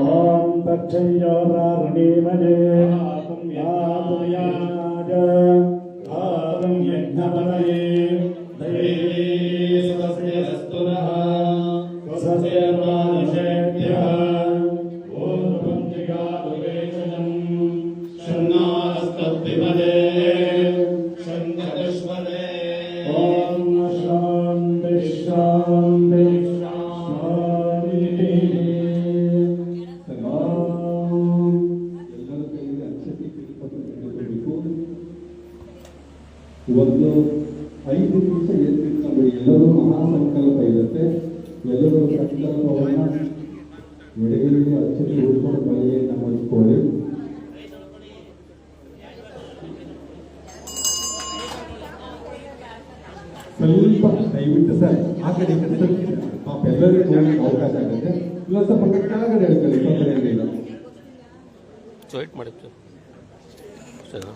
ॐ तच्छयोरारणीमये आतुं याज ಸ್ವಲ್ಪ ದಯವಿಟ್ಟು ಸರ್ ಆ ಕಡೆ ಪಾಪ ಎಲ್ಲರಿಗೂ ಹೋಗಲಿಕ್ಕೆ ಅವಕಾಶ ಆಗುತ್ತೆ ಇಲ್ಲ ಸ್ವಲ್ಪ ಕೆಳಗಡೆ ಹೇಳ್ತಾರೆ ತೊಂದರೆ ಏನಿಲ್ಲ ವೆಯ್ಟ್ ಮಾಡಿ ಸರ್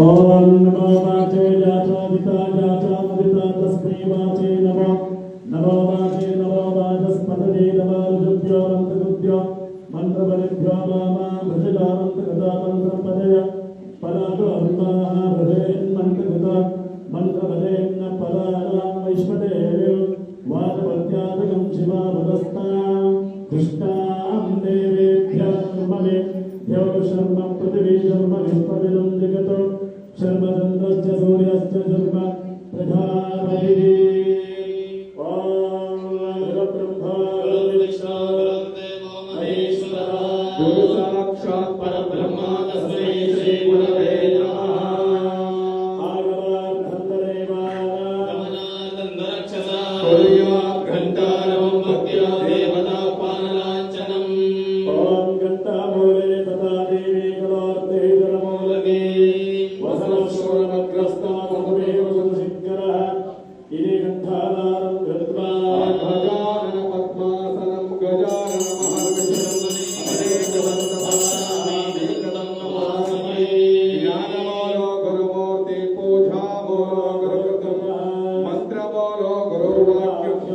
ഓം നമോ മാതേ ജാതാ പിതാ ജാതാ പിതാ തസ്മൈ മാതേ നമോ नमो वाचे नमो वाचस्पतये नमारुजुभ्यो मन्त्रगुभ्यो मन्त्रबलेभ्यो मामा भजतामन्त्रगता मन्त्रपदय पलातो अभिमाः भजयन्मन्त्रगता मन्त्रबलेन्न पलानां वैश्वदेवीं वाचपत्यादिकं शिवाभगस्तां कृष्णां देवेभ्यः शर्मभ्यो शर्म पृथिवी जगतो, शर्मचन्द्रस्य सूर्यस्य शर्म प्रधापतिः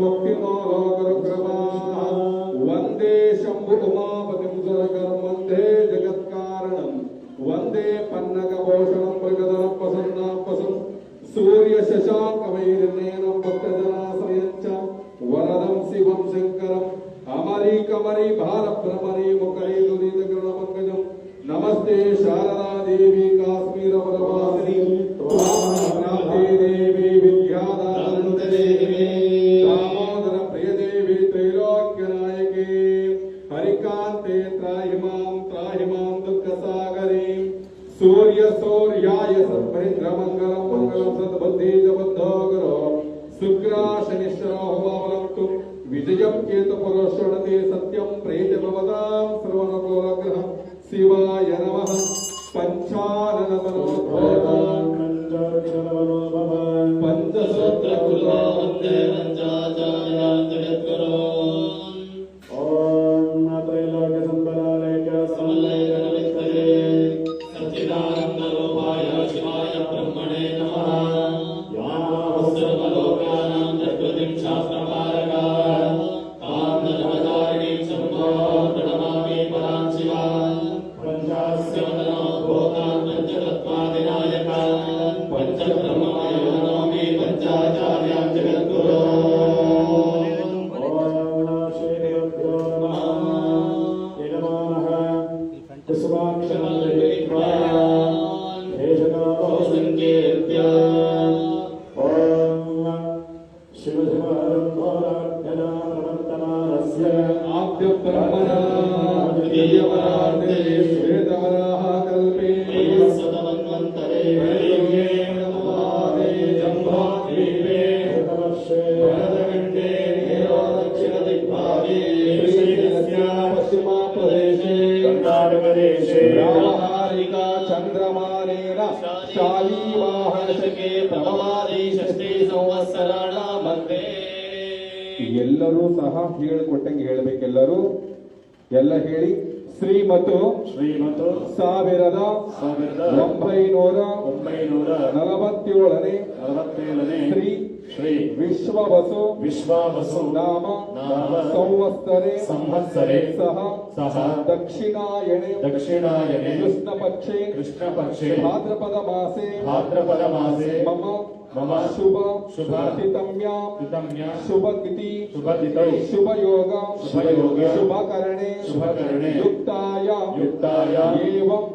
भक्तिमागरक्रमा वन्दे शम्भुमा नमः पञ्चाननमनो तस्य आद्यब्रह्मणा कीयवरार्थे श्वेतवराः कल्पे। ಶ್ರೀಮತು ಶ್ರೀಮತು ಸಾವಿರದ ಸಾವಿರದ ಒಂಬೈನೂರ ಒಂಬೈನೂರ ನಲವತ್ತೇಳನೇ ನಲವತ್ತೇಳನೇ ಶ್ರೀ श्री विश्ववसु विश्वावसु नाम नाम संवत्सरे संवत्सरे सह सह दक्षिणायणे दक्षिणायणे कृष्णपक्षे कृष्णपक्षे भाद्रपदमासे भाद्रपदमासे मम मम शुभ शुभ तितम्या पितम्या शुभ तिथि शुभ तिथि शुभ योग शुभ योग शुभ करणे शुभ करणे युक्ताया युक्ताया एवं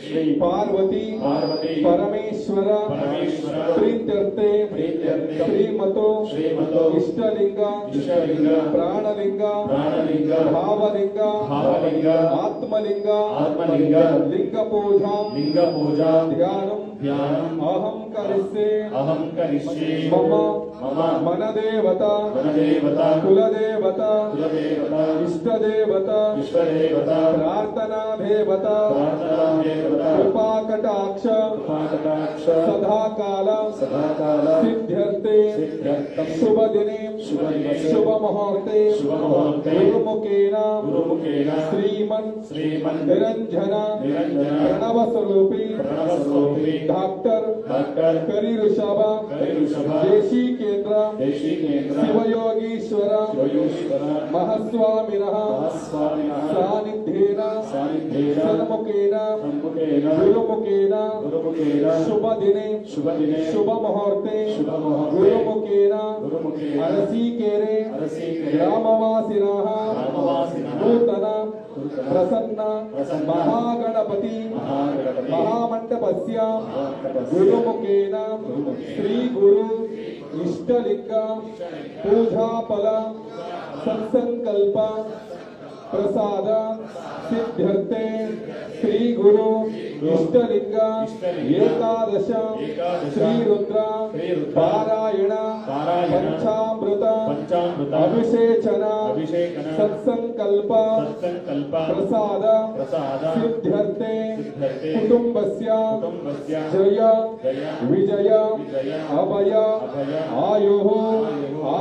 శ్రీ పార్వతి పరమేశ్వర ప్రీత్యర్థే శ్రీమతో ఇష్టలింగ ప్రాణలింగ భావలింగ ఆత్మలింగ ఆత్మలింగ లింగ పూజ లింగ పూజ ధ్యానం ధ్యానం అహం కరిస్తే అహం కరిస్తే మమ్మ मन देवता कुल देवता कुलदेवता इष्टदेवता प्रार्थना देवता कृपा कटाक्ष सदा काल सिद्ध्यर्थे शुभ दिने शुभ मुहूर्ते गुरुमुखेन श्रीमन श्रीमन् निरञ्जन प्रणव स्वरूपी डॉक्टर करी ऋषभ देशी के శ్రీకేంద్ర శివయోగీశ్వర మహస్వామిన సాన్నిధ్యేన సన్ముఖేన గురుముఖేన శుభదినే శుభముహూర్తే గురుముఖేన అరసీకేరే గ్రామవాసిన నూతన ప్రసన్న మహాగణపతి మహామంటపస్య గురుముఖేన శ్రీ గురు ఇష్టలింగ పూజాఫల సత్సంకల్ప ప్రసాద సిద్ధ్యర్థే శ్రీ గురు ఇష్టలింగ ఏకాదశ శ్రీ పారాయణ పంచా ಸಾನ್ನಿಧ್ಯೇನ ಸನ್ಮುಖೇನ ಸಮ್ಮುಖೇನ ಗುರುಮುಖೇನ ಗುರುಮುಖೇನ ಶುಭ ದಿನೇ ಶುಭ ದಿನೇ ಶುಭ ಮುಹೂರ್ತೆ ಶುಭ ಮುಹೂರ್ತೆ ಗುರುಮುಖೇನ ಗುರುಮುಖೇನ ಅರಸೀಕೆರೆ ಅರಸೀಕೆರೆ ಗ್ರಾಮವಾಸಿನಃ ಗ್ರಾಮವಾಸಿನಃ ನೂತನ ನೂತನ ಪ್ರಸನ್ನ ಪ್ರಸನ್ನ ಮಹಾಗಣಪತಿ ಮಹಾಗಣಪತಿ ಮಹಾಮಂಟಪಸ್ಯ ಮಹಾಮಂಟಪಸ್ಯ ಗುರುಮುಖೇನ ಶ್ರೀ ಗುರು ಇಷ್ಟಲಿಂಗ ಪೂಜಾಫಲ ಸತ್ಸಂಕಲ್ಪ ಪ್ರಸಾದ ಸಿದ್ಧ್ಯರ್ಥೆ ಶ್ರೀ ಗುರು ಇಷ್ಟಲಿಂಗ ಏಕಾದಶ ಶ್ರೀ ರುದ್ರ ಪಾರಾಯಣ ಪಾರಾಯಣ ಪಂಚಾಮೃತ ಪಂಚಾಮೃತ ಅಭಿಷೇಚನ ಅಭಿಷೇಕನ ಸತ್ಸಂಕಲ್ಪ ಸತ್ಸಂಕಲ್ಪ ಪ್ರಸಾದ ಪ್ರಸಾದ ಸಿದ್ಧ್ಯರ್ಥೆ ಸಿದ್ಧ್ಯರ್ಥೆ ಕುಟುಂಬಸ್ಯ ಕುಟುಂಬಸ್ಯ ಜಯ ಜಯ ವಿಜಯ ವಿಜಯ ಅಭಯ ಅಭಯ ಆಯು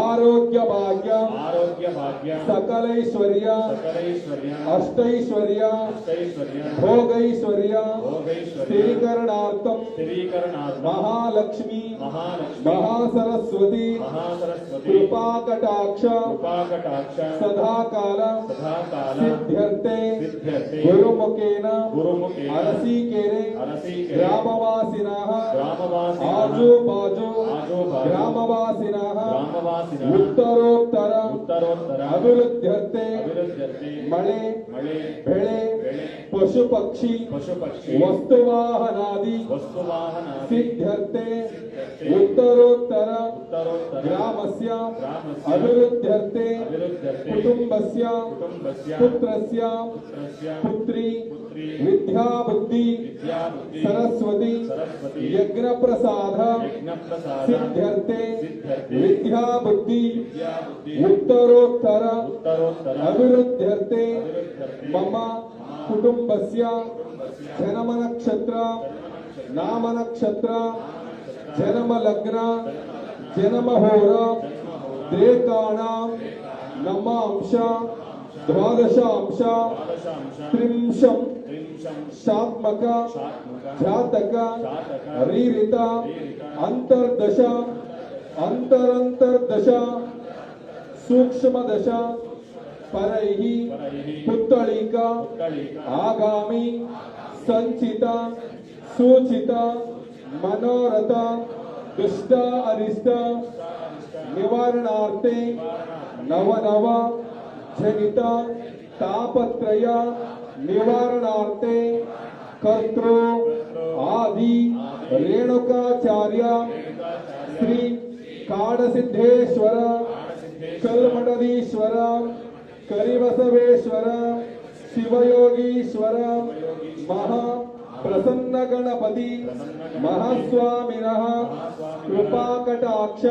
ಆರೋಗ್ಯ ಭಾಗ್ಯ ಆರೋಗ್ಯ ಭಾಗ್ಯ ಸಕಲೈಶ್ವರ್ಯ ಸಕಲೈಶ್ವರ್ಯ ಅಷ್ಟೈಶ್ವರ್ಯ ಅಷ್ಟೈಶ್ವರ್ಯ ಭೋಗೈಶ್ವರ್ಯ ಭೋಗೈಶ್ವರ್ಯ ಸ್ಥಿರೀಕರಣಾರ್ಥಂ ಸ್ಥಿರೀಕರಣಾರ್ಥ ಮಹಾಲಕ್ಷ್ಮಿ ಮಹಾಲಕ್ಷ್ಮಿ ಮಹಾಸರಸ್ವತಿ ಮಹಾಸರಸ್ವತಿ ಕೃಪಾಕಟಾಕ್ಷ ಕೃಪಾಕಟಾಕ್ಷ ಸದಾಕಾಲ ಸದಾಕಾಲ ಸಿದ್ಧ್ಯರ್ಥೆ ಸಿದ್ಧ್ಯರ್ಥೆ ಗುರುಮುಖೇನ ಗುರುಮುಖೇನ ಅರಸೀಕೆರೆ ಅರಸೀಕೆರೆ ಗ್ರಾಮವಾಸಿನಃ ಗ್ರಾಮವಾಸಿನಃ ಆಜು ಬಾಜು ಆಜುಬಾಜು ಗ್ರಾಮವಾಸಿನಃ ಗ್ರಾಮವಾಸಿನಃ ಉತ್ತರೋತ್ತರ ಉತ್ತರೋತ್ತರ ಅಭಿವೃದ್ಧ್ಯರ್ಥೆ ಅಭಿವೃದ್ಧಿ ಮಳೆ ಮಳೆ ಬೆಳೆ ಬೆಳೆ ಪಶು ಪಕ್ಷಿ ಪಶು ಪಕ್ಷಿ ವಸ್ತುವಾಹನಾದಿ ವಸ್ತುವಾಹನ ಸಿದ್ಧ್ಯರ್ಥೆ ಉತ್ತರೋತ್ತರ ಉತ್ತರೋತ್ತರ ಗ್ರಾಮಸ್ಯ अविरुध्यर्थे कुटुंबस्य पुत्रस्य पुत्री विद्या बुद्धि सरस्वती यज्ञ प्रसाद सिद्ध्यर्थे विद्या बुद्धि उत्तरोत्तर अविरुध्यर्थे मम कुटुंबस्य जन्म नक्षत्र नाम नक्षत्र जन्म लग्न जन्म होरा द्रेकाणाम् नम अंश द्वादश अंश शात्मक जातक अंतर्दश सूक्ष्मदश, परैः पुत्तलिका आगामी संचिता सूचिता, मनोरथ, दुष्ट, अरिष्ट निवारणार्थे नव नव जनित तापत्रय निवारणार्थे कर्तृ आदि रेणुकाचार्य श्री काडसिद्धेश्वर कलमटदीश्वर करिवसवेश्वर, शिवयोगीश्वर महा प्रसन्न गणपति महास्वामी कृपाकटाक्ष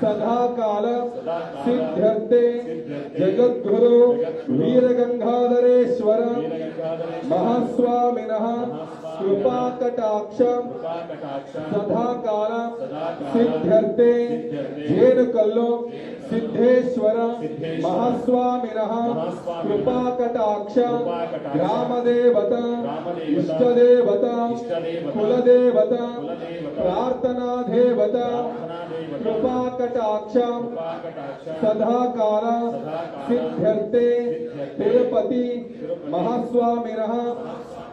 सदा काल सिद्ध्यर्थे जगद्गु वीरगंगाधरेश्वर महास्वामीन कृपाकटाक्ष सदाकाल सिद्ध्यर्थे जेनुकल्लु सिद्धेश्वर महास्वामी कृपा कटाक्ष ग्राम देवता इष्ट देवता कुल देवता प्रार्थना देवता कृपा कटाक्ष सदा सिद्ध्यर्थे तिरुपति। महास्वामीन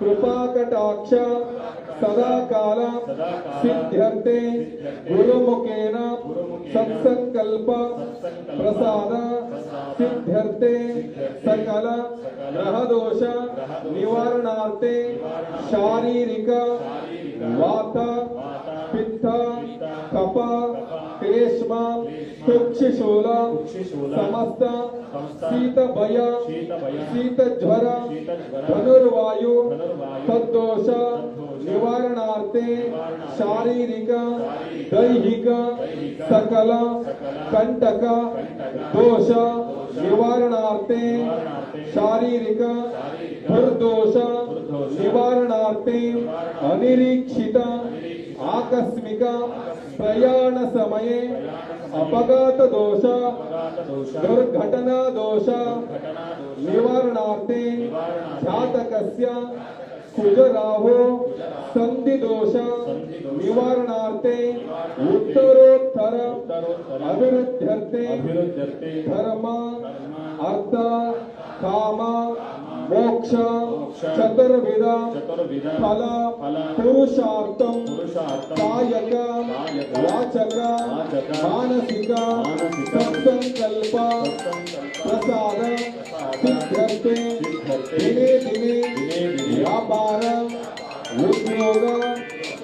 कृपाकटाक्ष सदाकाल सिद्ध्यर्थे गुरुमुखेन सत्संकल्प प्रसाद सिद्ध्यर्थे सकल ग्रहदोष निवारणार्थे शारीरिक वात पित्त कप रेशम कुक्षिशूल समस्त शारीरिक दैहिक सकल कंटक दोष निवारणार्थे शारीरिक दुर्दोष निवारणार्थे अनिरीक्षित आकस्मिक प्रयाण समय अपघात दोष दुर्घटना दोष निवारणार्थे घातकस्य कुजराहो संधि दोष निवारणार्थे उत्तरोत्तर अभिरुद्ध्यर्थे धर्म अर्थ काम మోక్ష చతుర్విధ ఫల పురుషార్థం కాయక వాచక మానసిక సత్సంకల్ప ప్రసాద సిద్ధ్యర్థే దినే దినే వ్యాపార ఉద్యోగ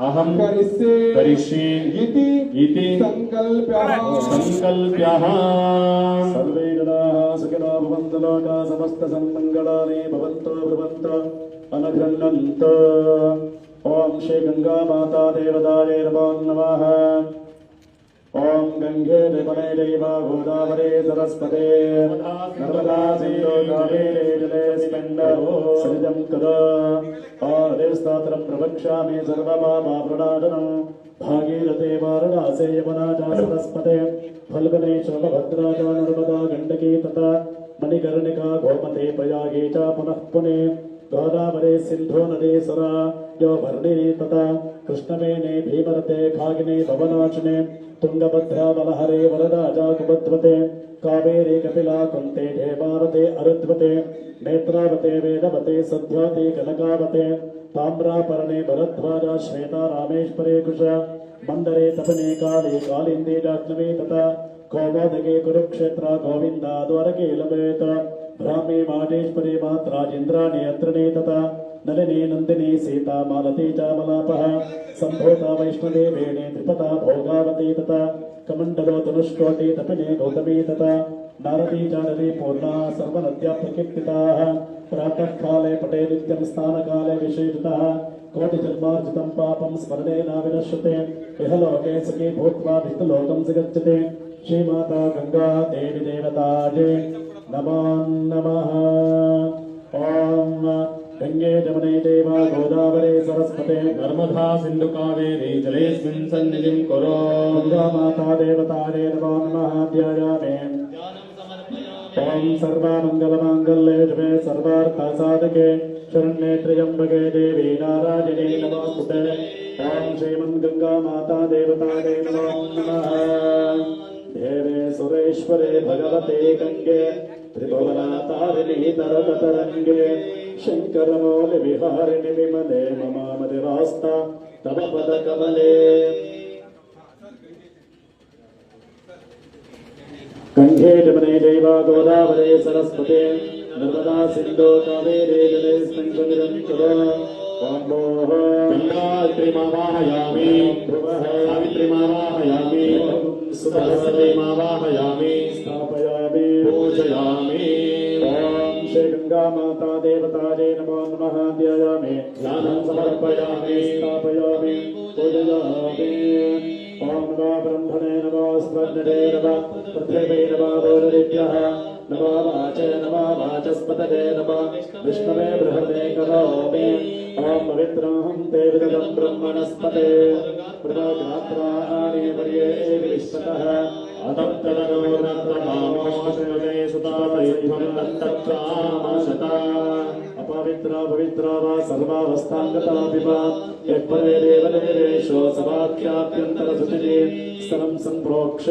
अहम करिष्ये इति संकल्प्यः। संकल्प्यः। सर्वे जनाः सुखिनो भवन्तु लोका समस्तसन्मङ्गलानि भवन्तो भवन्त अनघ्रन्नन्त ॐ श्री गङ्गा माता देवदाये नमो नमः ॐ गङ्गे निपणे दैव गोदावरे सरस्वते नर्मदा सिन्धु कावेरे जले स्कन्दो सरिजं कदा भागीरथे वारणासे यमुना सरस्वते। नर्मदा तथा मणिकर्णिका गोमते प्रयागे च पुनः पुने। ಗೋದಾವರಿ ಸಿಂಧು ನದಿ ಸರ. ಯೋ ಭರಣಿ ತತ. ಕೃಷ್ಣವೇಣಿ ಭೀಮರತೆ ಖಾಗಿನಿ ಭವನಾಚನೆ. ತುಂಗಭದ್ರ ಬಲಹರಿ ವರದಾಜ ಕುಭದ್ರತೆ ಕಾವೇರಿ ಕಪಿಲಾ ಕುಂತೆ ಹೇಮಾರತೆ ಅರುದ್ವತೆ ನೇತ್ರಾವತೆ ವೇದವತೆ ಸದ್ಯಾತಿ ಕನಕಾವತೆ. ತಾಮ್ರಾಪರಣಿ ಭರದ್ವಾಜ ಶ್ವೇತಾ ರಾಮೇಶ್ವರೇ ಕುಶ. ಮಂದರೆ ತಪನೆ ಕಾಲಿ ಕಾಲಿಂದಿ ಡಾಕ್ನವೇ ತತ. ಕೋಮೋದಗೆ ಕುರುಕ್ಷೇತ್ರ ಗೋವಿಂದ ದ್ವಾರಕೆ ಲಭೇತ. రామే మాటేశ్వరే మహత్ రాజేంద్రాణి అత్రనే తథా నలినే నందిని సీతా మాలతే చామలాప సంభూత వైష్ణవే వేణే త్రిపత భోగావతే తత కమండలో ధనుష్కోటి తపినే గౌతమే తత నారదీ జానరీ పూర్ణా సర్వనద్యా ప్రకీర్తితా ప్రాతకాలే పటే నిత్యం స్నానకాలే విశేషిత కోటి జన్మార్జితం పాపం స్మరణేన వినశ్యతే ఇహ లోకే సుఖీ భూత్వా విష్ణులోకం జగచ్చతే శ్రీమాతా గంగా దేవి దేవతా नमो नमः। ॐ गङ्गे जमुने चैव गोदावरे सरस्वते नर्मदा सिन्धु कावेरी जलेऽस्मिन् सन्निधिं कुरु। गङ्गा माता देवताजे नमो नमः, ध्यायामि। ॐ सर्वमङ्गलमाङ्गल्ये शिवे सर्वार्थसाधके, शरण्ये त्र्यम्बके देवी नारायणे नमोऽस्तुते ॐ श्रीमन्गङ्गा माता देवताये नमो नमः। देवे सुरेश्वरे भगवते गङ्गे। त्रिभुवनातारिणि तरतरङ्गे शङ्करमौलिविहारिणि विमले ममामतिरास्ता तव पदकमले। गङ्गे जमने चैव गोदावरे सरस्वते नर्मदा सिन्धो कावेरे गङ्गात्रिमावाहयामि ध्रुवः सावित्रिमावाहयामि। सुभद्रमावाहयामि स्थापयामि पूजयामि ॐ श्री गङ्गामाता देवतायै नमो नमः ध्यायामि। ज्ञानं समर्पयामि। स्थापयामि। पूजयामि। ॐ नमो ब्रह्मणे नमो। नमः पृथिवे नमो गौररेभ्यः नमो वाचे नमो। वाचस्पतये नमः विष्णवे बृहते करोमि। ॐ पवित्रमहं ते विदगं ब्रह्मणस्पते। प्रदात्राणि पर्ये विश्वतः अदप्तरगौरत्रकामोषणे అంతఃకామశత అపవిత్ర పవిత్ర వా సర్వావస్థాంగతాపివా యత్పరేరేవరేషో సవాఖ్యాప్యంతర సుచితే స్థలం సంప్రోక్ష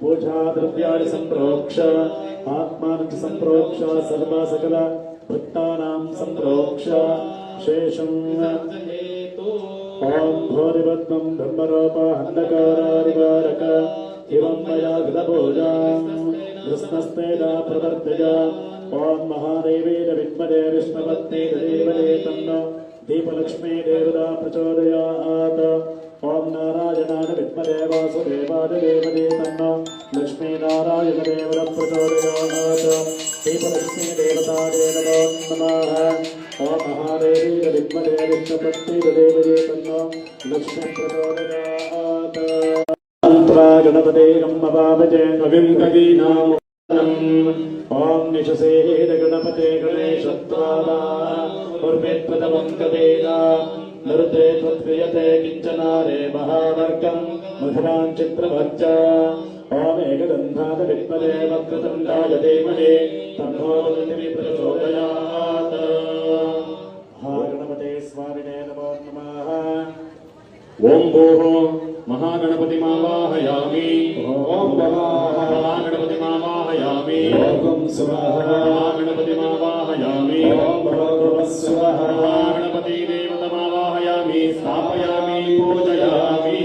పూజా ద్రవ్యాన్ని సంప్రోక్ష ఆత్మానం సంప్రోక్ష సర్వ సకల భక్తానాం సంప్రోక్ష శేషం ఓం భోరివత్వం బ్రహ్మరూప హందకారారివారక ఇవం మయా గృతభోజా घृतभोजा कृष्णस्तेन प्रवर्तय ॐ महादेवेन विद्महे विष्णवत्ते देवले तन्न दीपलक्ष्मी देवता प्रचोदयात् ॐ नारायणान विद्महे वासुदेवाय देवले तन्न लक्ष्मीनारायणदेवता प्रचोदयात् दीपलक्ष्मी देवताय नमो नमः ॐ महादेवेन विद्महे विष्णवत्ते देवले तन्न लक्ष्मी प्रचोदयात् मन्त्रा गणपते गम्मपापजे कविं कवीनाम् ॐ निशसेन गणपते गणेशत्वादा उर्वेत्पदमं कवेद नृते त्वत्क्रियते किञ्चनारे महावर्गं मधुरां चित्रभच्च ॐ एकदन्धाद विद्महे वक्रतुण्डाय धीमहि तन्नो दन्ति प्रचोदयात् हा गणपते स्वामिने नमो नमः ॐ भोः महागणपतिमावाहयामि ॐ महागणपतिमावाहयामि ओम स्वाहा महागणपतिमावाहयामि ओम भगवतः स्वाहा महागणपति देवतमावाहयामि स्थापयामि पूजयामि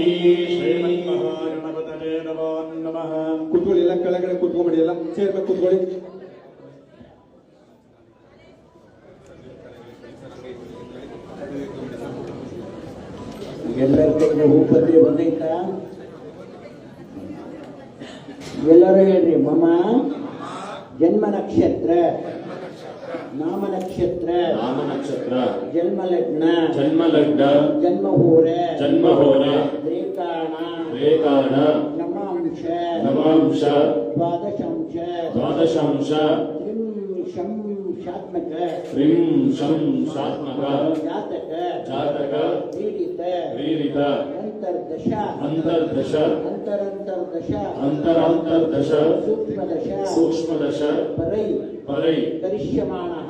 श्रीमन्महागणपतये नमो नमः ಕೂತ್ಕೊಳ್ಳಿ ಎಲ್ಲ ಕೆಳಗಡೆ ಕೂತ್ಕೊಂಡ್ಬಿಡಿ ಎಲ್ಲ ಚೇರ್ ಮೇಲೆ ಕೂತ್ಕೊಳ್ಳಿ ಎಲ್ಲರ ಕೈಗೆ ಭೂಪತಿ ಬಂದೈತ ಎಲ್ಲರೂ ಹೇಳ್ರಿ ಮಮ ಜನ್ಮ ನಕ್ಷತ್ರ ನಾಮ ನಕ್ಷತ್ರ ನಾಮ ನಕ್ಷತ್ರ ಜನ್ಮ ಲಗ್ನ ಜನ್ಮ ಲಗ್ನ ಜನ್ಮ ಹೋರ ಜನ್ಮ ಹೋರ ರೇಕಾಣ ರೇಕಾಣ ನಮಾಂಶ ನವಾಂಶ ದ್ವಾದಶಾಂಶ ದ್ವಾದಶಾಂಶ ತ್ರಿಂಶಂಶಾತ್ಮಕ ತ್ರಿಂ ಶಂ ಶಾತ್ಮಕ ಜಾತಕ ಜಾತಕ ಪೀಡಿತ ಪ್ರೇರಿತ ಅಂತರ್ದಶ ಅಂತರ್ದಶ ಅಂತರಂತರ್ದಶ ಅಂತರಾಂತರ್ದಶ ಸೂಕ್ಷ್ಮದಶ ಸೂಕ್ಷ್ಮದಶ ಪರೈ ಪರೈ ಕರಿಷ್ಯಮಾಣಃ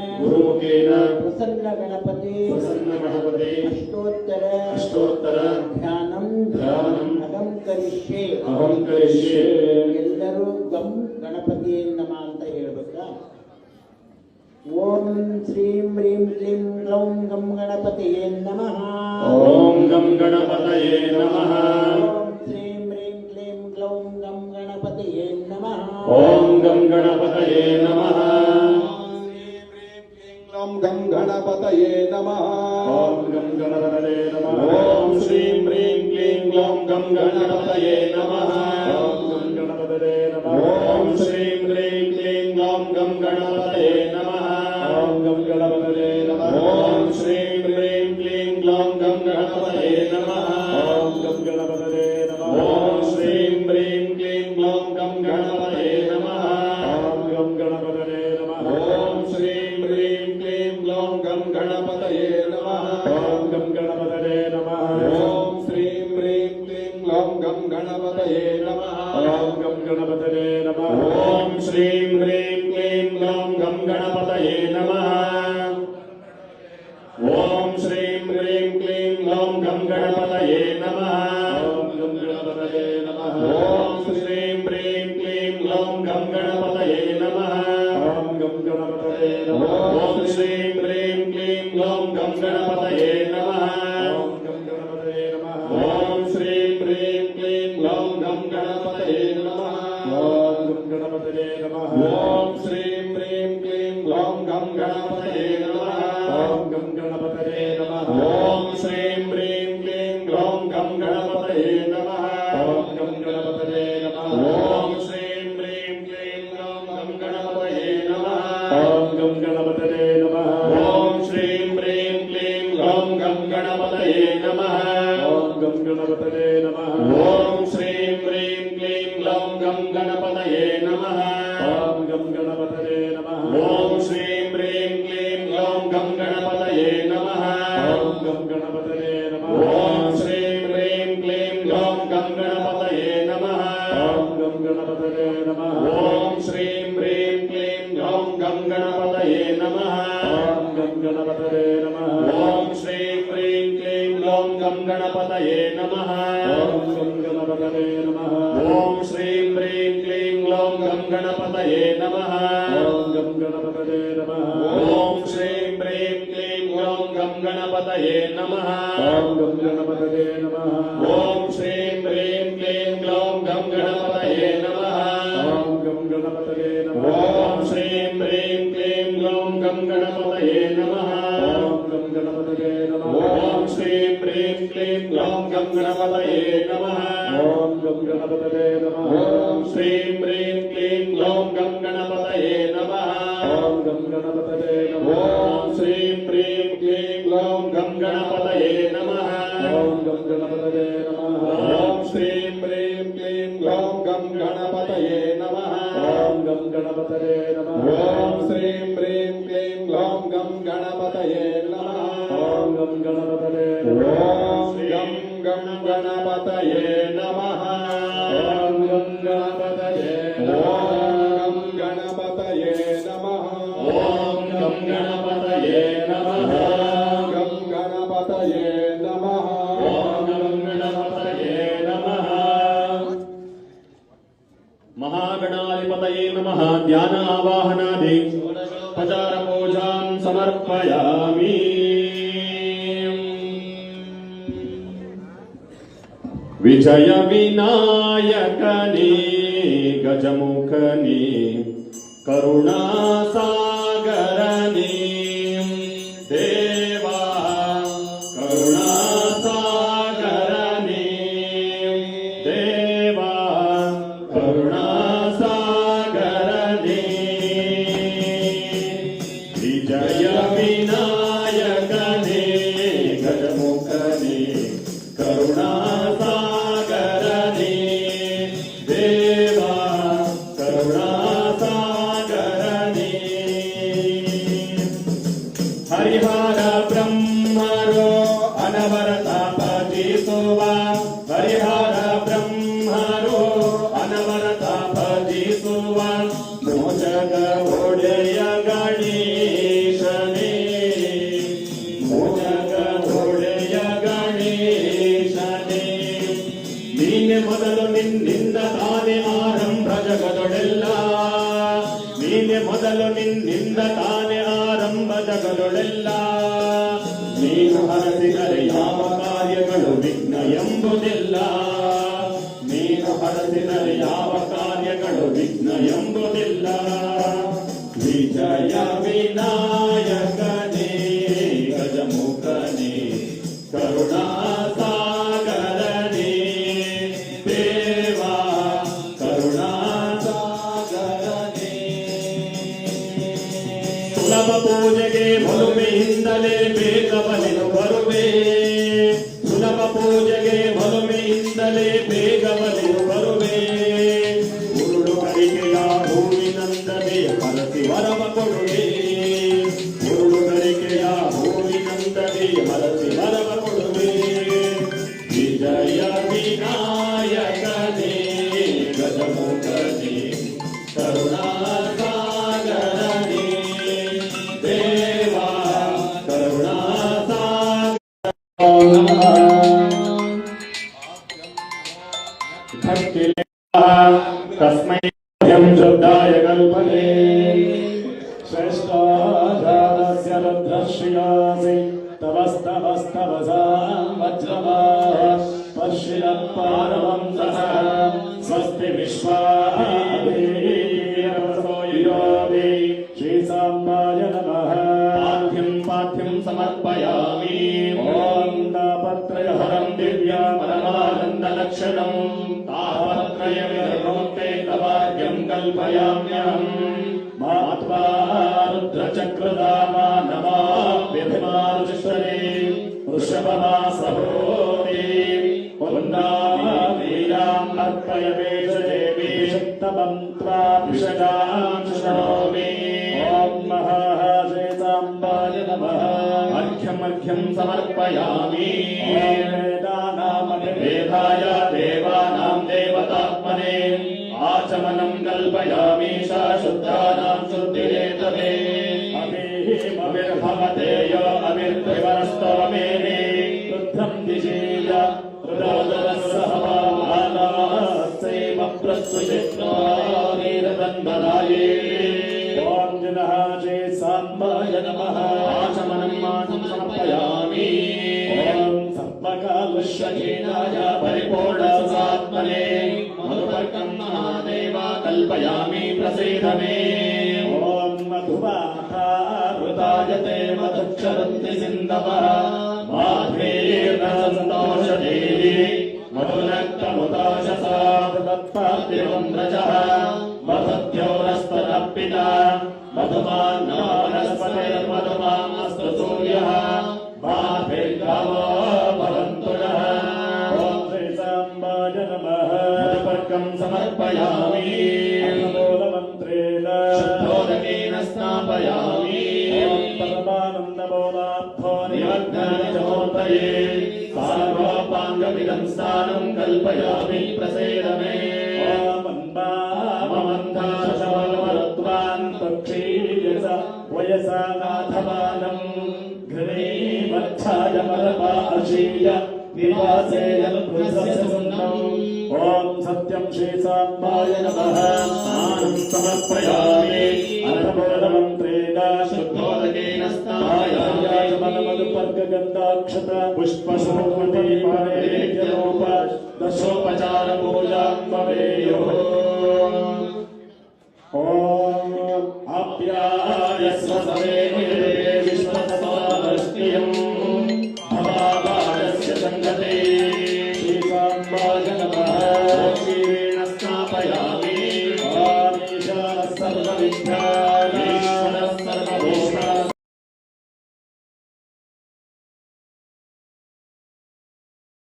ಗುರುಮುಖೇನ ಪ್ರಸನ್ನ ಗಣಪತಿ. ಪ್ರಸನ್ನ ಗಣಪತಿ. ಅಷ್ಟೋತ್ತರ ಅಷ್ಟೋತ್ತರ. ಧ್ಯಾನಂ. ಧ್ಯಾನಂ. ಅಹಂ ಕರಿಷ್ಯೆ. ಅಹಂ ಕರಿಷ್ಯೆ. ಎಲ್ಲರೂ ಗಂ ಗಣಪತಿ ನಮ ಅಂತ ಹೇಳ್ಬೇಕಾ? ಓಂ ಶ್ರೀಂ ಹ್ರೀಂ ಕ್ಲೀಂ ಗ್ಲೌಂ ಗಂ ಗಣಪತಿಯೇ ನಮಃ. ಓಂ ಗಂ ಗಣಪತಯೇ ನಮಃ. ಶ್ರೀಂ ಹ್ರೀಂ ಕ್ಲೀಂ ಗ್ಲೌಂ ಗಂ ಗಣಪತಿಯೇ ನಮಃ. ಓಂ ಗಂ ಗಣಪತಯೇ ನಮಃ. गं गणपतये नमः ॐ गं गणपतये नमः ॐ श्रीं ह्रीं क्लीं ग्लौं गं गणपतये नमः ॐ गं गणपतये नमः ॐ श्रीं ह्रीं क्लीं ग्लौं गं गणपतये नमः ॐ गं गणपतये नमः ॐ श्रीं Whoa. गणपतये नमः ॐ गं गणपतये नमः ॐ श्रीं ह्रीं क्लीं ग्लौं गं गणपतये नमः ॐ गं गणपतये ॐ गं गं गणपतये नमः ಮೊದಲು ನಿನ್ನಿಂದ ತಾನೆ ಆರಂಭ ಜಗಳೆಲ್ಲ ನೀನು ಹರಸಿದರೆ ಯಾವ ಕಾರ್ಯಗಳು ವಿಘ್ನ ಎಂಬುದಿಲ್ಲ. ನೀನು ಹರಸಿದರೆ ಯಾವ ಕಾರ್ಯಗಳು ವಿಘ್ನ ಎಂಬುದಿಲ್ಲ. ವಿಜಯ ವಿನಾ कल्पयाम्यहम् मात्वा रुद्रचक्रदामा नमाभ्यभिमानुष्वरे वृषभमासभोति पुन्नावीराम् अर्पय देवी शक्तमम् त्वाभिषगाम् शृणोमि ॐ महाशेताम्बाय नमः। अर्घ्यमर्घ्यम् समर्पयामि। वेदानामभिभेदाय देवतात्मने। आचमनम् कल्पयामि शुद्धानाम् शुद्धिरेतवे। अभिर्भवतेय अभिर्भवस्तवमेने रुद्धम् दिशेय रुदोदरसहवानास्यैव प्रस्वशित्वानीरदन्वराये ॐ जनः चेत्साम्बाय नमः। आचमनम् मासम् समर्पयामि। ॐ परिपूर्णसात्मने। मधुपर्कम् महादेव कल्पयामि। प्रसीद मे ॐ मधुवाहारुतायते मधुक्षरन्ति सिन्धवः माध्वेर्न सन्तोषदेवी मधुनक्तमुदाशसा दत्तादिवं रजः मधुद्योरस्तनः पिता मधुमान्नो वनस्पतिर्मधुमामस्तु सूर्यः ममन्दामन्दाशवलवरत्वान् पक्षीयस वयसा नाथमानम् घृणीमच्छाय मलपाशीय निवासेयन् सुन्दम् ॐ सत्यं श्रीसाम्बाय नमः स्नानं समर्पयामि अर्थबोधमन्त्रेण शुद्धोदकेन स्नायाचमनमधुपर्गगन्धाक्षत पुष्पशोपदीपनेज्यलोप दशोपचारपूजां भवेयुः ॐ आप्यायस्व समेते